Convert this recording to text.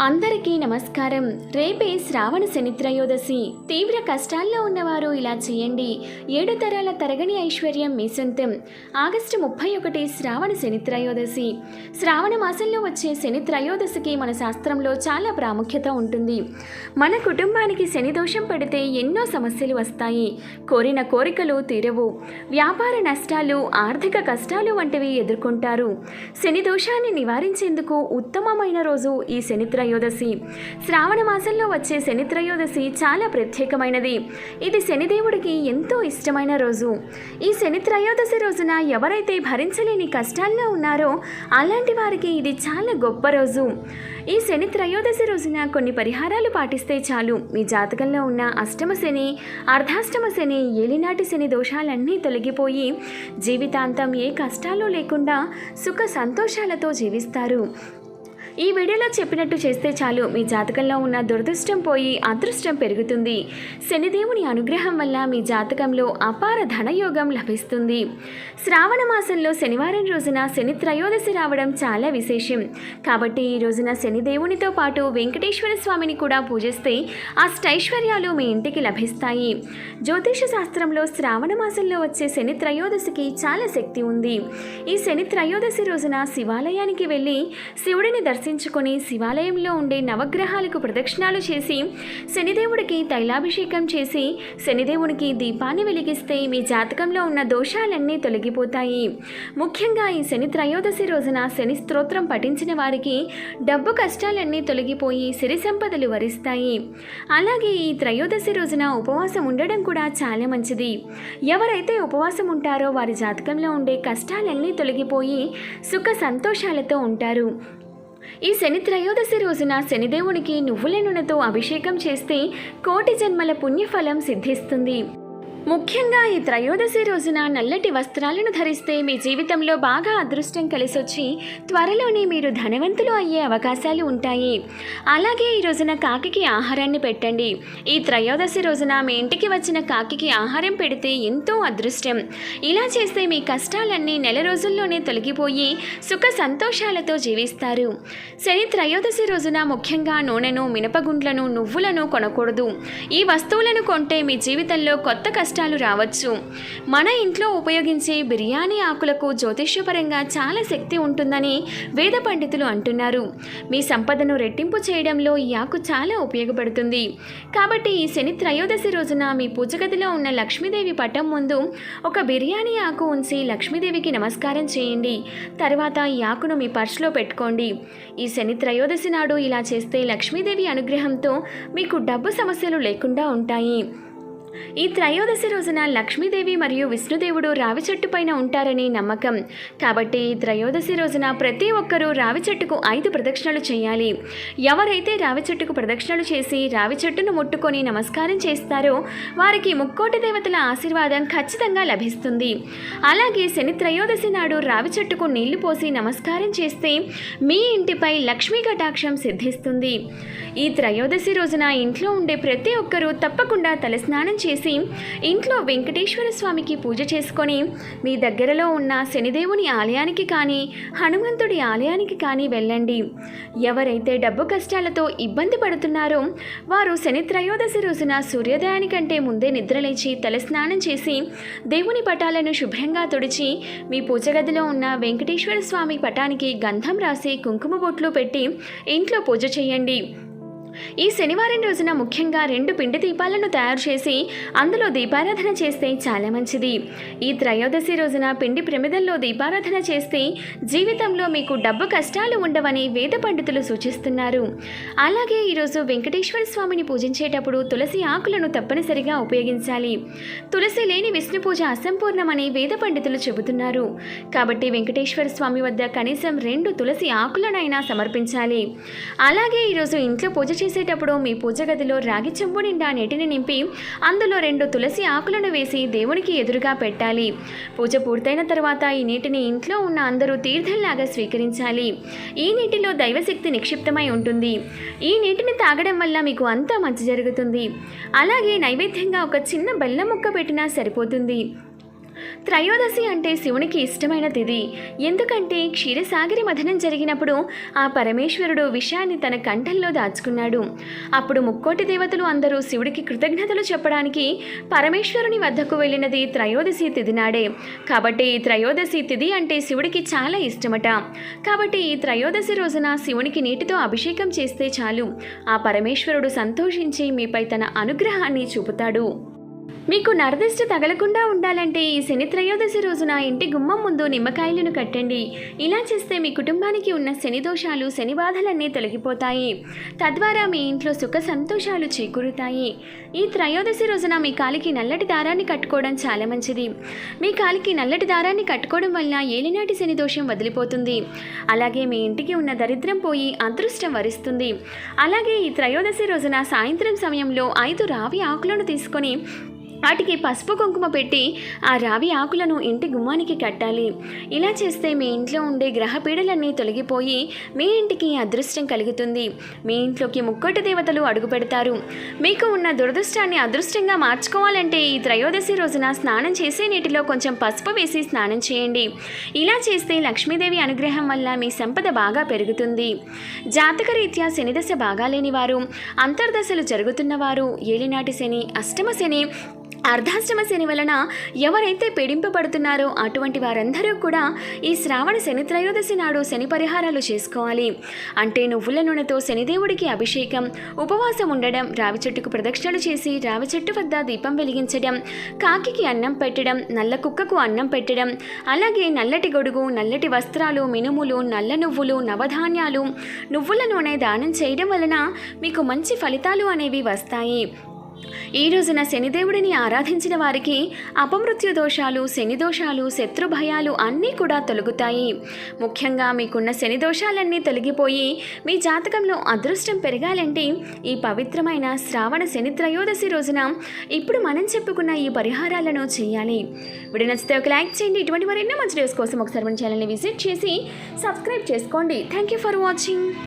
అందరికీ నమస్కారం. రేపే శ్రావణ శనిత్రయోదశి తీవ్ర కష్టాల్లో ఉన్నవారు ఇలా చేయండి. ఏడు తరాల తరగని ఐశ్వర్యం మీ సొంతం. ఆగస్టు ముప్పై ఒకటి శ్రావణ శనిత్రయోదశి శ్రావణ మాసంలో వచ్చే శనిత్రయోదశికి మన శాస్త్రంలో చాలా ప్రాముఖ్యత ఉంటుంది. మన కుటుంబానికి శని దోషం పడితే ఎన్నో సమస్యలు వస్తాయి. కోరిన కోరికలు తీరవు. వ్యాపార నష్టాలు ఆర్థిక కష్టాలు వంటివి ఎదుర్కొంటారు. శని దోషాన్ని నివారించేందుకు ఉత్తమమైన రోజు ఈ శని త్రయోదశి శ్రావణ మాసంలో వచ్చే శని త్రయోదశి చాలా ప్రత్యేకమైనది. ఇది శనిదేవుడికి ఎంతో ఇష్టమైన రోజు. ఈ శని త్రయోదశి రోజున ఎవరైతే భరించలేని కష్టాల్లో ఉన్నారో అలాంటి వారికి ఇది చాలా గొప్ప రోజు. ఈ శని త్రయోదశి రోజున కొన్ని పరిహారాలు పాటిస్తే చాలు. మీ జాతకంలో ఉన్న అష్టమ శని అర్ధాష్టమ శని ఏలినాటి శని దోషాలన్నీ తొలగిపోయి జీవితాంతం ఏ కష్టాలు లేకుండా సుఖ సంతోషాలతో జీవిస్తారు. ఈ వీడియోలో చెప్పినట్టు చేస్తే చాలు. మీ జాతకంలో ఉన్న దురదృష్టం పోయి అదృష్టం పెరుగుతుంది. శనిదేవుని అనుగ్రహం వల్ల మీ జాతకంలో అపార ధనయోగం లభిస్తుంది. శ్రావణ మాసంలో శనివారం రోజున శని త్రయోదశి రావడం చాలా విశేషం. కాబట్టి ఈ రోజున శనిదేవునితో పాటు వెంకటేశ్వర స్వామిని కూడా పూజిస్తే అష్టైశ్వర్యాలు మీ ఇంటికి లభిస్తాయి. జ్యోతిష శాస్త్రంలో శ్రావణ మాసంలో వచ్చే శని త్రయోదశికి చాలా శక్తి ఉంది. ఈ శని త్రయోదశి రోజున శివాలయానికి వెళ్ళి శివుడిని దర్శించుకుని శివాలయంలో ఉండే నవగ్రహాలకు ప్రదక్షిణాలు చేసి శనిదేవుడికి తైలాభిషేకం చేసి శనిదేవునికి దీపాన్ని వెలిగిస్తే మీ జాతకంలో ఉన్న దోషాలన్నీ తొలగిపోతాయి. ముఖ్యంగా ఈ శని త్రయోదశి రోజున శని స్తోత్రం పఠించిన వారికి డబ్బు కష్టాలన్నీ తొలగిపోయి సిరి సంపదలు వరిస్తాయి. అలాగే ఈ త్రయోదశి రోజున ఉపవాసం ఉండడం కూడా చాలా మంచిది. ఎవరైతే ఉపవాసం ఉంటారో వారి జాతకంలో ఉండే కష్టాలన్నీ తొలగిపోయి సుఖ సంతోషాలతో ఉంటారు. ఈ శని త్రయోదశి రోజున శనిదేవునికి నువ్వుల నూనెతో అభిషేకం చేస్తే కోటి జన్మల పుణ్యఫలం సిద్ధిస్తుంది. ముఖ్యంగా ఈ త్రయోదశి రోజున నల్లటి వస్త్రాలను ధరిస్తే మీ జీవితంలో బాగా అదృష్టం కలిసొచ్చి త్వరలోనే మీరు ధనవంతులు అయ్యే అవకాశాలు ఉంటాయి. అలాగే ఈ రోజున కాకికి ఆహారాన్ని పెట్టండి. ఈ త్రయోదశి రోజున మీ ఇంటికి వచ్చిన కాకికి ఆహారం పెడితే ఎంతో అదృష్టం. ఇలా చేస్తే మీ కష్టాలన్నీ నెల రోజుల్లోనే తొలగిపోయి సుఖ సంతోషాలతో జీవిస్తారు. శని త్రయోదశి రోజున ముఖ్యంగా నూనెను మినపగుండ్లను నువ్వులను కొనకూడదు. ఈ వస్తువులను కొంటే మీ జీవితంలో కొత్త కష్ట కష్టాలు రావచ్చు. మన ఇంట్లో ఉపయోగించే బిర్యానీ ఆకులకు జ్యోతిష్యపరంగా చాలా శక్తి ఉంటుందని వేద పండితులు అంటున్నారు. మీ సంపదను రెట్టింపు చేయడంలో ఈ ఆకు చాలా ఉపయోగపడుతుంది. కాబట్టి ఈ శని త్రయోదశి రోజున మీ పూజగదిలో ఉన్న లక్ష్మీదేవి పటం ముందు ఒక బిర్యానీ ఆకు ఉంచి లక్ష్మీదేవికి నమస్కారం చేయండి. తర్వాత ఈ ఆకును మీ పర్స్లో పెట్టుకోండి. ఈ శని త్రయోదశి నాడు ఇలా చేస్తే లక్ష్మీదేవి అనుగ్రహంతో మీకు డబ్బు సమస్యలు లేకుండా ఉంటాయి. ఈ త్రయోదశి రోజున లక్ష్మీదేవి మరియు విష్ణుదేవుడు రావి చెట్టు పైన ఉంటారని నమ్మకం. కాబట్టి ఈ త్రయోదశి రోజున ప్రతి ఒక్కరూ రావి చెట్టుకు ఐదు ప్రదక్షిణలు చేయాలి. ఎవరైతే రావి చెట్టుకు ప్రదక్షిణలు చేసి రావి చెట్టును ముట్టుకొని నమస్కారం చేస్తారో వారికి ముక్కోటి దేవతల ఆశీర్వాదం ఖచ్చితంగా లభిస్తుంది. అలాగే శని త్రయోదశి నాడు రావి చెట్టుకు నీళ్ళు పోసి నమస్కారం చేస్తే మీ ఇంటిపై లక్ష్మీ కటాక్షం సిద్ధిస్తుంది. ఈ త్రయోదశి రోజున ఇంట్లో ఉండే ప్రతి ఒక్కరూ తప్పకుండా తలస్నానం చేసి ఇంట్లో వెంకటేశ్వర స్వామికి పూజ చేసుకొని మీ దగ్గరలో ఉన్న శనిదేవుని ఆలయానికి కానీ హనుమంతుడి ఆలయానికి కానీ వెళ్ళండి. ఎవరైతే డబ్బు కష్టాలతో ఇబ్బంది పడుతున్నారో వారు శని త్రయోదశి రోజున సూర్యోదయానికంటే ముందే నిద్రలేచి తలస్నానం చేసి దేవుని పటాలను శుభ్రంగా తుడిచి మీ పూజ గదిలో ఉన్న వెంకటేశ్వర స్వామి పటానికి గంధం రాసి కుంకుమ బొట్లు పెట్టి ఇంట్లో పూజ చేయండి. ఈ శనివారం రోజున ముఖ్యంగా రెండు పిండి దీపాలను తయారు చేసి అందులో దీపారాధన చేస్తే చాలా మంచిది. ఈ త్రయోదశి రోజున పిండి ప్రమిదల్లో దీపారాధన చేస్తే జీవితంలో మీకు డబ్బు కష్టాలు ఉండవని వేద పండితులు సూచిస్తున్నారు. అలాగే ఈరోజు వెంకటేశ్వర స్వామిని పూజించేటప్పుడు తులసి ఆకులను తప్పనిసరిగా ఉపయోగించాలి. తులసి లేని విష్ణు పూజ అసంపూర్ణమని వేద పండితులు చెబుతున్నారు. కాబట్టి వెంకటేశ్వర స్వామి వద్ద కనీసం రెండు తులసి ఆకులనైనా సమర్పించాలి. అలాగే ఈరోజు ఇంట్లో పూజ చేసేటప్పుడు మీ పూజ గదిలో రాగి చెంబు నిండా నీటిని నింపి అందులో రెండు తులసి ఆకులను వేసి దేవునికి ఎదురుగా పెట్టాలి. పూజ పూర్తయిన తర్వాత ఈ నీటిని ఇంట్లో ఉన్న అందరూ తీర్థంలాగా స్వీకరించాలి. ఈ నీటిలో దైవశక్తి నిక్షిప్తమై ఉంటుంది. ఈ నీటిని తాగడం వల్ల మీకు అంతా మంచి జరుగుతుంది. అలాగే నైవేద్యంగా ఒక చిన్న బెల్లం ముక్క పెట్టినా సరిపోతుంది. త్రయోదశి అంటే శివునికి ఇష్టమైన తిథి ఎందుకంటే క్షీరసాగరి మథనం జరిగినప్పుడు ఆ పరమేశ్వరుడు విషయాన్ని తన కంఠంలో దాచుకున్నాడు. అప్పుడు ముక్కోటి దేవతలు అందరూ శివుడికి కృతజ్ఞతలు చెప్పడానికి పరమేశ్వరుని వద్దకు వెళ్ళినది త్రయోదశి తిథి నాడే కాబట్టి ఈ త్రయోదశి తిథి అంటే శివుడికి చాలా ఇష్టమట. కాబట్టి ఈ త్రయోదశి రోజున శివునికి నీటితో అభిషేకం చేస్తే చాలు. ఆ పరమేశ్వరుడు సంతోషించి మీపై తన అనుగ్రహాన్ని చూపుతాడు. మీకు నరదిష్ట తగలకుండా ఉండాలంటే ఈ శని త్రయోదశి రోజున ఇంటి గుమ్మం ముందు నిమ్మకాయలను కట్టండి. ఇలా చేస్తే మీ కుటుంబానికి ఉన్న శని దోషాలు శని బాధలన్నీ తొలగిపోతాయి. తద్వారా మీ ఇంట్లో సుఖ సంతోషాలు చేకూరుతాయి. ఈ త్రయోదశి రోజున మీ కాలికి నల్లటి దారాన్ని కట్టుకోవడం చాలా మంచిది. మీ కాలికి నల్లటి దారాన్ని కట్టుకోవడం వల్ల ఏలినాటి శని దోషం వదిలిపోతుంది. అలాగే మీ ఇంటికి ఉన్న దరిద్రం పోయి అదృష్టం వరిస్తుంది. అలాగే ఈ త్రయోదశి రోజున సాయంత్రం సమయంలో ఐదు రావి ఆకులను తీసుకొని వాటికి పసుపు కుంకుమ పెట్టి ఆ రావి ఆకులను ఇంటి గుమ్మానికి కట్టాలి. ఇలా చేస్తే మీ ఇంట్లో ఉండే గ్రహ పీడలన్నీ తొలగిపోయి మీ ఇంటికి అదృష్టం కలుగుతుంది. మీ ఇంట్లోకి ముక్కోటి దేవతలు అడుగు పెడతారు. మీకు ఉన్న దురదృష్టాన్ని అదృష్టంగా మార్చుకోవాలంటే ఈ త్రయోదశి రోజున స్నానం చేసే నీటిలో కొంచెం పసుపు వేసి స్నానం చేయండి. ఇలా చేస్తే లక్ష్మీదేవి అనుగ్రహం వల్ల మీ సంపద బాగా పెరుగుతుంది. జాతకరీత్యా శనిదశ బాగాలేని వారు అంతర్దశలు జరుగుతున్నవారు ఏలినాటి శని అష్టమ శని అర్ధాశ్రమ శని వలన ఎవరైతే పీడింపబడుతున్నారో అటువంటి వారందరూ కూడా ఈ శ్రావణ శని త్రయోదశి నాడు శని పరిహారాలు చేసుకోవాలి. అంటే నువ్వుల నూనెతో శనిదేవుడికి అభిషేకం ఉపవాసం ఉండడం రావి చెట్టుకు ప్రదక్షిణలు చేసి రావి చెట్టు వద్ద దీపం వెలిగించడం కాకికి అన్నం పెట్టడం నల్ల కుక్కకు అన్నం పెట్టడం అలాగే నల్లటి గొడుగు నల్లటి వస్త్రాలు మినుములు నల్ల నువ్వులు నవధాన్యాలు నువ్వుల నూనె దానం చేయడం వలన మీకు మంచి ఫలితాలు అనేవి వస్తాయి. ఈ రోజున శనిదేవుడిని ఆరాధించిన వారికి అపమృత్యు దోషాలు శని దోషాలు శత్రు భయాలు అన్నీ కూడా తొలగుతాయి. ముఖ్యంగా మీకున్న శని దోషాలన్నీ తొలగిపోయి మీ జాతకంలో అదృష్టం పెరగాలంటే ఈ పవిత్రమైన శ్రావణ శని త్రయోదశి రోజున ఇప్పుడు మనం చెప్పుకున్న ఈ పరిహారాలను చేయాలి. వీడియో నచ్చితే ఒక లైక్ చేయండి. ఇటువంటి మరెన్నో మంచి డేస్ కోసం ఒకసారి మన ఛానల్ని విజిట్ చేసి సబ్స్క్రైబ్ చేసుకోండి. Thank you for watching